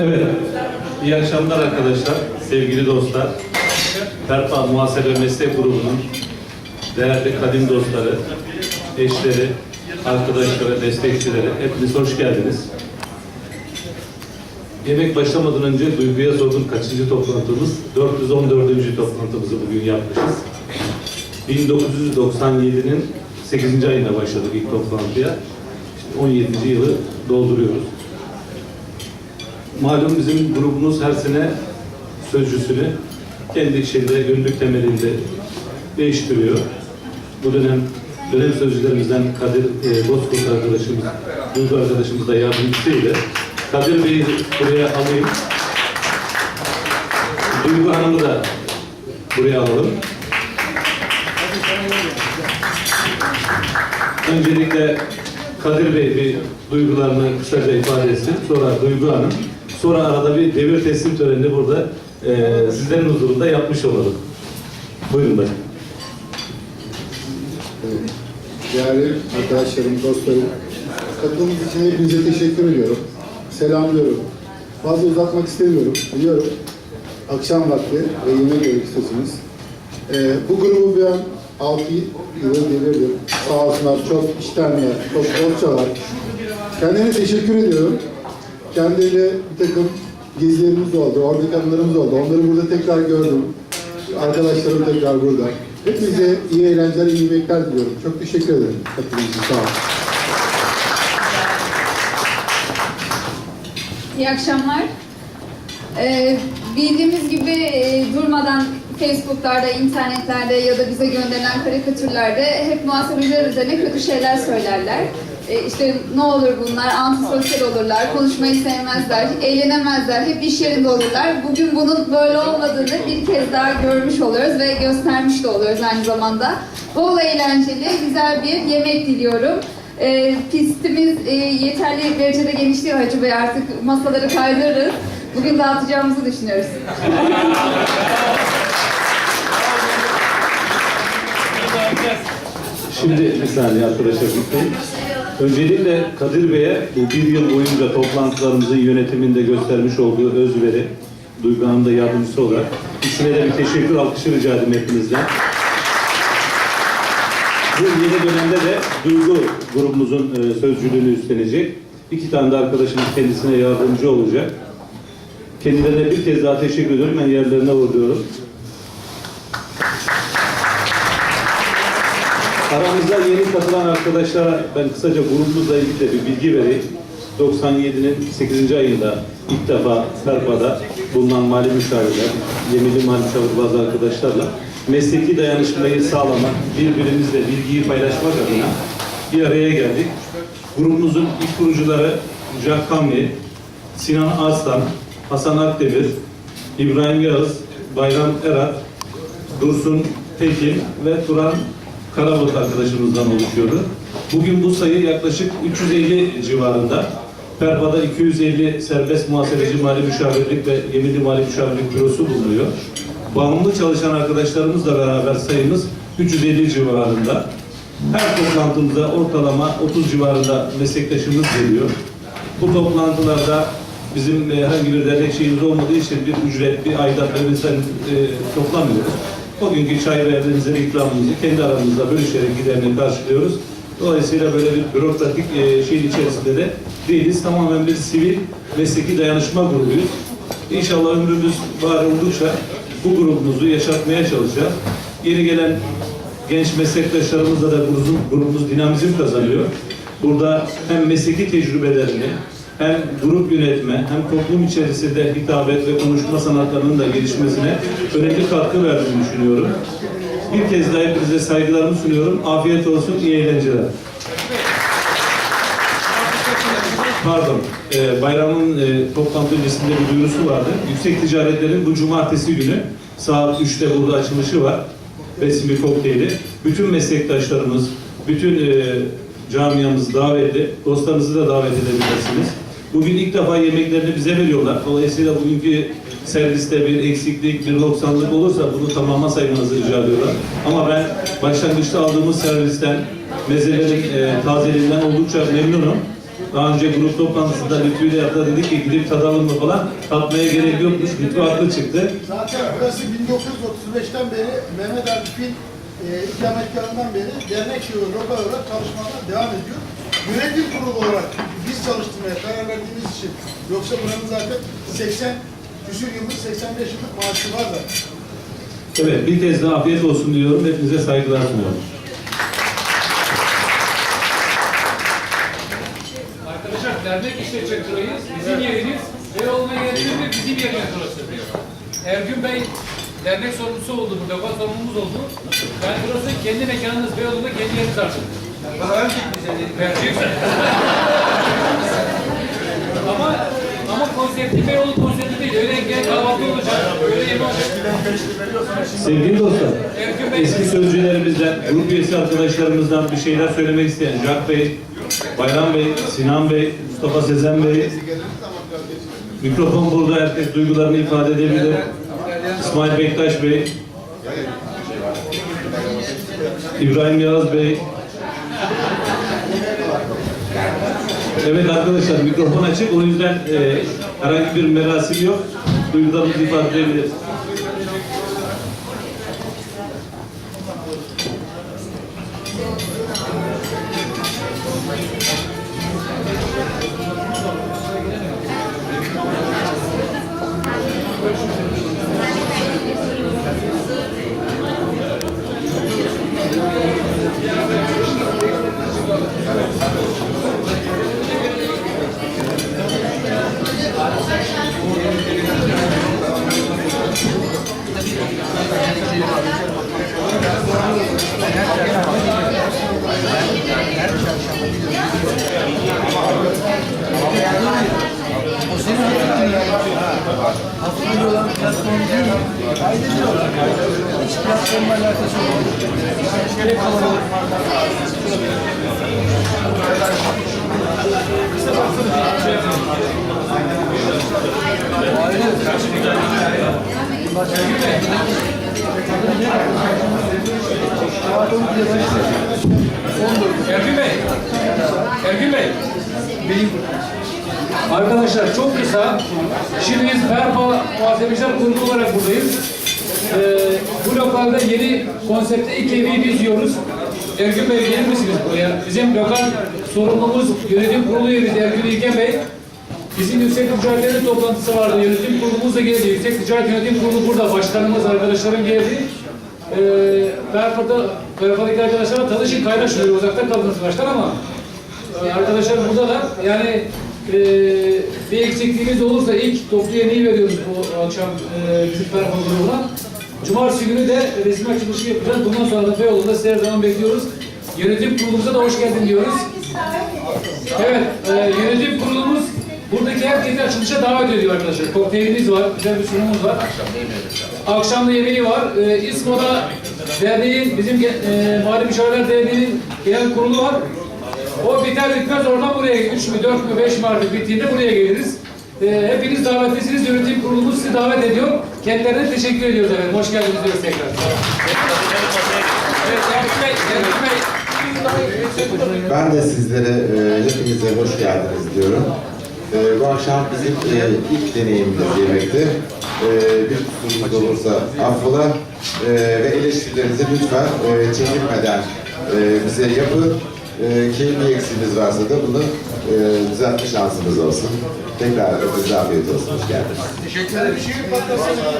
Evet, iyi akşamlar arkadaşlar, sevgili dostlar. Perpa Muhasebe Meslek Grubu'nun değerli kadim dostları, eşleri, arkadaşları, destekçileri, hepiniz hoş geldiniz. Yemek başlamadan önce Duygu'ya sordum kaçıncı toplantımız? 414. toplantımızı bugün yapmışız. 1997'nin 8. ayında başladık ilk toplantıya. İşte 17. yılı dolduruyoruz. Malum bizim grubumuz her sene sözcüsünü kendi şeyde günlük temelinde değiştiriyor. Bu dönem dönem sözcülerimizden Kadir e, Bozkurt arkadaşımız, Duygu arkadaşımız da yardımcısıyla Kadir Bey'i buraya alayım. Duygu Hanım'ı da buraya alalım. Öncelikle Kadir Bey bir duygularını kısaca ifade etsin. Sonra Duygu Hanım. Sonra arada bir devir teslim törenini burada eee sizlerin huzurunda yapmış olalım. Buyurun başkanım. Değerli arkadaşlarım, dostlarım, katılımınız için hepinize teşekkür ediyorum. Selamlıyorum. Fazla uzatmak istemiyorum, biliyorum. Akşam vakti ve yemek yemek istiyorsunuz. Ee, bu grubu ben 6 yılı devirdim. Sağ olsunlar, çok iştenler, çok dostçalar. Kendilerine teşekkür ediyorum. Kendileriyle bir takım gezilerimiz oldu, oradaki anılarımız oldu. Onları burada tekrar gördüm. Arkadaşlarım tekrar burada. Hepinize iyi eğlenceler, iyi yemekler diliyorum. Çok teşekkür ederim. İçin sağ olun. İyi akşamlar. Ee, bildiğimiz gibi e, durmadan Facebook'larda, internetlerde ya da bize gönderilen karikatürlerde hep muhasebeciler üzerine kötü şeyler söylerler. Ee, işte ne olur bunlar, antisosyal olurlar, konuşmayı sevmezler, eğlenemezler, hep iş yerinde olurlar. Bugün bunun böyle olmadığını bir kez daha görmüş oluyoruz ve göstermiş de oluyoruz aynı zamanda. Bol eğlenceli, güzel bir yemek diliyorum. E, pistimiz e, yeterli derecede geniş değil Hacı Bey artık masaları kaydırırız. Bugün dağıtacağımızı düşünüyoruz. Şimdi bir saniye arkadaşlar bitmeyin. Öncelikle Kadir Bey'e bu bir yıl boyunca toplantılarımızın yönetiminde göstermiş olduğu özveri, Duygu Hanım da yardımcısı olarak ikisine de bir teşekkür alkışı rica edeyim hepinizden. Bu yeni dönemde de Duygu grubumuzun e, sözcülüğünü üstlenecek. İki tane de arkadaşımız kendisine yardımcı olacak. Kendilerine bir kez daha teşekkür ediyorum. Ben yerlerine uğurluyorum. Aramıza yeni katılan arkadaşlara ben kısaca grubumuzla ilgili de bir bilgi vereyim. 97'nin 8. ayında ilk defa Serpa'da bulunan mali müşavirler, yeminli mali bazı arkadaşlarla mesleki dayanışmayı sağlamak, birbirimizle bilgiyi paylaşmak adına bir araya geldik. Grubumuzun ilk kurucuları Jack Kamli, Sinan Arslan, Hasan Akdemir, İbrahim Yağız, Bayram Erat, Dursun Tekin ve Turan Karabulut arkadaşımızdan oluşuyordu. Bugün bu sayı yaklaşık 350 civarında. Perva'da 250 serbest muhasebeci mali müşavirlik ve yeminli mali müşavirlik bürosu bulunuyor. Bağımlı çalışan arkadaşlarımızla beraber sayımız 350 civarında. Her toplantımıza ortalama 30 civarında meslektaşımız geliyor. Bu toplantılarda bizim e, herhangi bir dernek şeyimiz olmadığı için bir ücret, bir aidat ve vesaire e, toplamıyoruz. O günkü çay ve benzeri ikramımızı kendi aramızda bölüşerek giderini karşılıyoruz. Dolayısıyla böyle bir bürokratik e, şeyin içerisinde de değiliz. Tamamen bir sivil mesleki dayanışma grubuyuz. İnşallah ömrümüz var oldukça bu grubumuzu yaşatmaya çalışacağız. Yeni gelen genç meslektaşlarımızla da grubumuz, grubumuz dinamizm kazanıyor. Burada hem mesleki tecrübelerini, hem grup yönetme, hem toplum içerisinde hitabet ve konuşma sanatlarının da gelişmesine önemli katkı verdiğini düşünüyorum. Bir kez daha hepinize saygılarımı sunuyorum. Afiyet olsun, iyi eğlenceler. Pardon, e, bayramın e, toplantı öncesinde bir duyurusu vardı. Yüksek ticaretlerin bu cumartesi günü saat 3'te burada açılışı var. Resmi kokteyli. Bütün meslektaşlarımız, bütün e, camiamız davetli. Dostlarınızı da davet edebilirsiniz. Bugün ilk defa yemeklerini bize veriyorlar. Dolayısıyla bugünkü serviste bir eksiklik, bir noksanlık olursa bunu tamama saymanızı rica ediyorlar. Ama ben başlangıçta aldığımız servisten, mezelerin e, tazeliğinden oldukça memnunum. Daha önce grup toplantısında Lütfü ile yaptı dedik ki gidip tadalım mı falan. Tatmaya gerek yokmuş. Lütfü haklı çıktı. Zaten burası 1935'ten beri Mehmet Akif'in e, ikametgahından beri dernek yolu, loka olarak çalışmalar devam ediyor. Yönetim kurulu olarak biz çalıştırmaya karar verdiğimiz için yoksa buranın zaten 80 küsur yıllık 85 yıllık maaşı var da. Evet bir kez daha afiyet olsun diyorum. Hepinize saygılar sunuyorum. Arkadaşlar dernek işletecek burayı. Bizim yerimiz. Beyoğlu'na yerimiz de bizim yerimiz burası. Ergün Bey dernek sorumlusu oldu burada. Lokal sorumlumuz oldu. Ben burası kendi mekanınız Beyoğlu'nda kendi yeriniz artık. Verdik bize dedik. Ama ama konsepti Beyoğlu konsepti değil. Öyle gel kahvaltı olacak. Öyle yemek olacak. Sevgili dostlar, Bey. eski sözcülerimizden, grup üyesi arkadaşlarımızdan bir şeyler söylemek isteyen Jack Bey, Bayram Bey, Sinan Bey, Mustafa Sezen Bey, mikrofon burada herkes duygularını ifade edebilir. İsmail Bektaş Bey, İbrahim Yağız Bey. Evet arkadaşlar mikrofon açık o yüzden e, herhangi bir merasim yok. Duygularımızı ifade edebiliriz. O senin hakkın ya. Hafif olan platform değil mi? Ayrıca hiç platformla alakası yok. Gerek kalabalık. Aile. Başka bir şey. Ergün Bey. Ergün Bey. Arkadaşlar çok kısa. Şimdi biz Berpa Muhasebeciler Kurulu olarak buradayız. Ee, bu lokalde yeni konsepte ilk evi biz yiyoruz. Ergün Bey gelir misiniz buraya? Bizim lokal sorumlumuz yönetim kurulu üyemiz Ergün İlken Bey. Bizim yüksek ticaretlerin toplantısı vardı. Yönetim kurulumuz da geldi. Yüksek Ticaret Yönetim Kurulu burada. Başkanımız, arkadaşlarım geldi. Ee, Berpa'da, Berpa'daki arkadaşlarla tanışın, kaynaşın. Uzakta kaldınız baştan ama ee, Arkadaşlar burada da yani e, bir eksikliğimiz olursa ilk toplu yemeği veriyoruz bu akşam e, bizim performa grubuna. Cumartesi günü de resmi açılışı yapacağız. Bundan sonra da Beyoğlu'nda sizi her zaman bekliyoruz. Yönetim kurulumuza da hoş geldin diyoruz. Evet, e, yönetim kurulumuz buradaki herkesi açılışa davet ediyor arkadaşlar. Kokteylimiz var, güzel bir sunumumuz var. Akşam da yemeği var. E, İSMO'da derneğin, bizim e, Mali Müşavirler Derneği'nin genel kurulu var. O biter bitmez oradan buraya 3 mü 4 mü 5 mi artık bittiğinde buraya geliriz. Ee, hepiniz davetlisiniz. Yönetim kurulumuz sizi davet ediyor. Kendilerine teşekkür ediyoruz efendim. Hoş geldiniz diyoruz tekrar. Evet, Erkut Bey, Erkut Bey. Ben de sizlere e, hepinize hoş geldiniz diyorum. E, bu akşam bizim e, ilk deneyimimiz yemekti. E, bir kusurumuz olursa affola e, ve eleştirilerinizi lütfen e, çekinmeden e, bize yapın. E, bir eksiğimiz varsa da bunu e, düzeltme şansımız olsun. Tekrar hepinize afiyet olsun. Hoş geldiniz. Şey patlasana.